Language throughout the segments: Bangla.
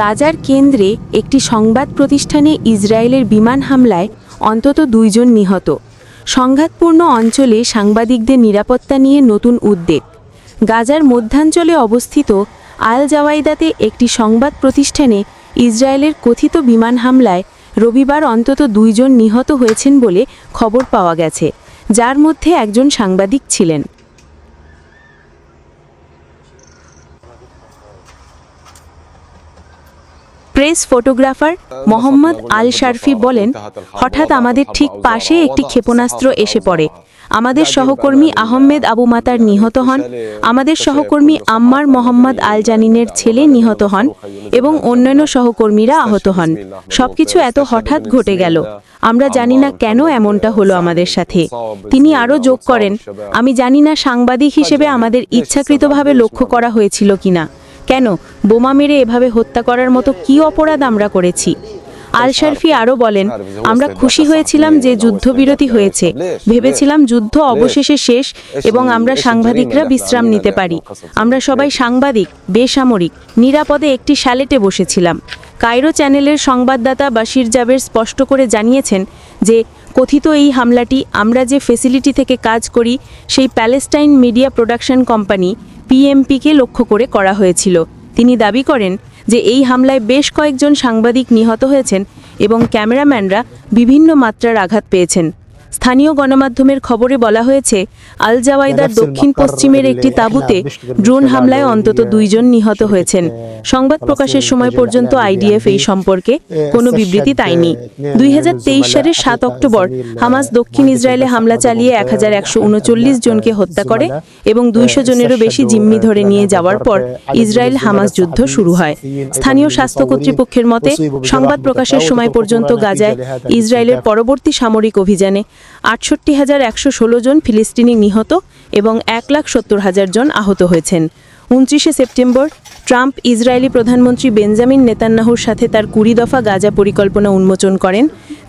গাজার কেন্দ্রে একটি সংবাদ প্রতিষ্ঠানে ইসরায়েলের বিমান হামলায় অন্তত দুইজন নিহত। সংঘাতপূর্ণ অঞ্চলে সাংবাদিকদের নিরাপত্তা নিয়ে নতুন উদ্বেগ। গাজার মধ্যাঞ্চলে অবস্থিত আল জাওয়াইদাতে একটি সংবাদ প্রতিষ্ঠানে ইসরায়েলের কথিত বিমান হামলায় রবিবার অন্তত দুইজন নিহত হয়েছেন বলে খবর পাওয়া গেছে, যার মধ্যে একজন সাংবাদিক ছিলেন। Press photographer Mohammed Al Sharfi বলেন, হঠাৎ আমাদের ঠিক পাশে একটি ক্ষেপণাস্ত্র এসে পড়ে। আমাদের সহকর্মী আহমেদ আবু মাতার নিহত হন, আমাদের সহকর্মী আম্মার মোহাম্মদ আল জানিনের ছেলে নিহত হন এবং অন্যান্য সহকর্মীরা আহত হন। সবকিছু এত হঠাৎ ঘটে গেল। আমরা জানি না কেন এমনটা হলো আমাদের সাথে। তিনি আরও যোগ করেন, আমি জানি না সাংবাদিক হিসেবে আমাদের ইচ্ছাকৃতভাবে লক্ষ্য করা হয়েছিল কিনা। কেন? বোমা মেরে এভাবে হত্যা করার মতো কি অপরাধ আমরা করেছি? আল শারফি আরও বলেন, আমরা খুশি হয়েছিলাম যে যুদ্ধবিরতি হয়েছে। ভেবেছিলাম যুদ্ধ অবশেষে শেষ এবং আমরা সাংবাদিকরা বিশ্রাম নিতে পারি। আমরা সবাই সাংবাদিক, বেসামরিক, নিরাপদে একটি শ্যালেটে বসেছিলাম। কায়রো চ্যানেলের সংবাদদাতা বাশির জাবের স্পষ্ট করে জানিয়েছেন যে, কথিত এই হামলাটি, আমরা যে ফেসিলিটি থেকে কাজ করি, সেই প্যালেস্টাইন মিডিয়া প্রোডাকশন কোম্পানি পিএমপিকে লক্ষ্য করে করা হয়েছিল। তিনি দাবি করেন যে এই হামলায় বেশ কয়েকজন সাংবাদিক নিহত হয়েছেন এবং ক্যামেরাম্যানরা বিভিন্ন মাত্রার আঘাত পেয়েছেন। স্থানীয় গণমাধ্যমের খবরে বলা হয়েছে আল জাওয়াইদার দক্ষিণ পশ্চিমের একটি তাঁবুতে ড্রোন হামলায় অন্তত দুইজন নিহত হয়েছেন। সংবাদ প্রকাশের সময় পর্যন্ত আইডিএফ এই সম্পর্কে কোনো বিবৃতি দেয়নি দুই সালের সাত অক্টোবর হামাস দক্ষিণ ইসরায়েলে হামলা চালিয়ে এক জনকে হত্যা করে এবং দুইশো জনেরও বেশি জিম্মি ধরে নিয়ে যাওয়ার পর ইসরায়েল হামাস যুদ্ধ শুরু হয়। স্থানীয় স্বাস্থ্য কর্তৃপক্ষের মতে সংবাদ প্রকাশের সময় পর্যন্ত গাজায় ইসরায়েলের পরবর্তী সামরিক অভিযানে আটষট্টি হাজার একশো ষোলো জন ফিলিস্তিনি নিহত এবং এক লাখ সত্তর হাজার জন আহত হয়েছেন। উনত্রিশে সেপ্টেম্বর, ট্রাম্প ইসরায়েলি প্রধানমন্ত্রী বেঞ্জামিন নেতান্যাহুর সাথে তার কুড়ি দফা গাজা পরিকল্পনা উন্মোচন করেন,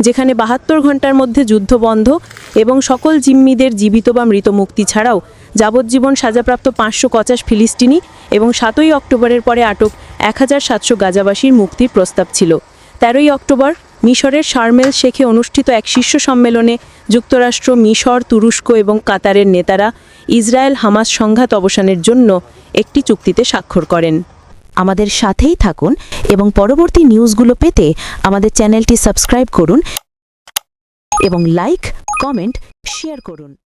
যেখানে বাহাত্তর ঘণ্টার মধ্যে যুদ্ধ বন্ধ এবং সকল জিম্মিদের জীবিত বা মৃত মুক্তি ছাড়াও যাবজ্জীবন সাজাপ্রাপ্ত পাঁচশো পঞ্চাশ ফিলিস্তিনি এবং সাতই অক্টোবরের পরে আটক এক হাজার সাতশো গাজাবাসীর মুক্তির প্রস্তাব ছিল। তেরোই অক্টোবর মিশরের শারমেল শেখে অনুষ্ঠিত এক শীর্ষ সম্মেলনে যুক্তরাষ্ট্র, মিশর, তুরস্ক এবং কাতারের নেতারা ইসরায়েল হামাস সংঘাত অবসানের জন্য একটি চুক্তিতে স্বাক্ষর করেন। আমাদের সাথেই থাকুন এবং পরবর্তী নিউজগুলো পেতে আমাদের চ্যানেলটি সাবস্ক্রাইব করুন এবং লাইক, কমেন্ট, শেয়ার করুন।